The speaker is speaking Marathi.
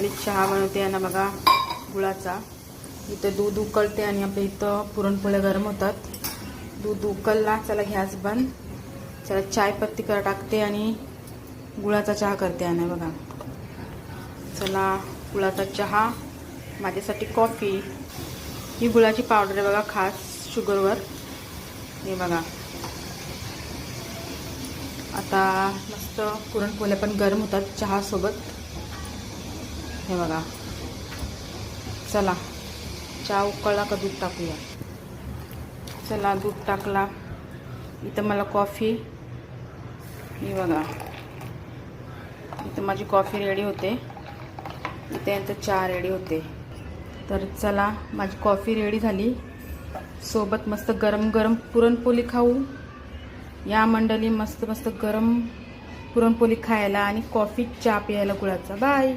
वैशाली चहा बनवते यांना बघा गुळाचा. इथं दूध उकळते आणि आपल्या इथं पुरणपोळ्या गरम होतात. दूध उकळला चला गॅस बंद. चला चाय पत्ती कर टाकते आणि गुळाचा चहा करते आणि बघा. चला गुळाचा चहा. माझ्यासाठी कॉफी. ही गुळाची पावडर आहे बघा खास शुगरवर. हे बघा. आता मस्त पुरणपोळ्या पण गरम होतात चहासोबत. हे बघा. चला. चहा उकळला का दूध टाकूया? चला दूध टाकला. इथं मला कॉफी. ही बघा. इथं माझी कॉफी रेडी होते. इथे यांचं चहा रेडी होते. तर चला माझी कॉफी रेडी झाली. सोबत मस्त गरम गरम पुरणपोळी खाऊ. या मंडळी मस्त मस्त गरम पुरणपोळी खायला आणि कॉफी चहा प्यायला गुळाचा. बाय!